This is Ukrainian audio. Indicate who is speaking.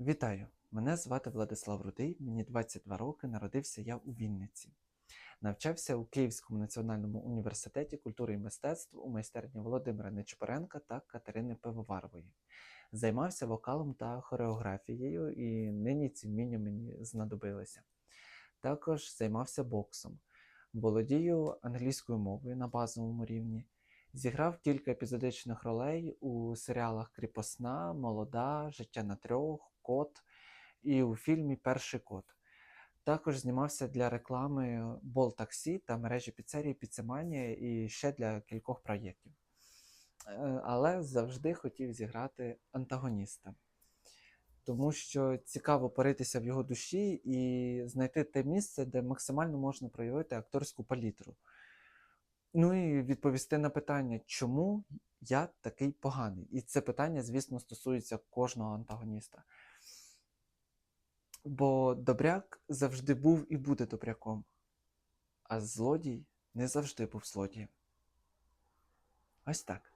Speaker 1: Вітаю! Мене звати Владислав Рудий, мені 22 роки, народився я у Вінниці. Навчався у Київському національному університеті культури і мистецтв у майстерні Володимира Нечипоренка та Катерини Пивоварової. Займався вокалом та хореографією, і нині ці вміння мені знадобилися. Також займався боксом. Володію англійською мовою на базовому рівні. Зіграв кілька епізодичних ролей у серіалах Кріпосна, Молода, Життя на трьох, Кот і у фільмі Перший кот. Також знімався для реклами Бол Таксі та мережі піцерії Піцеманія і ще для кількох проєктів. Е, Але завжди хотів зіграти антагоніста, тому що цікаво поритися в його душі і знайти те місце, де максимально можна проявити акторську палітру. Ну і відповісти на питання, чому я такий поганий. І це питання, звісно, стосується кожного антагоніста. Бо добряк завжди був і буде добряком, а злодій не завжди був злодієм. Ось так.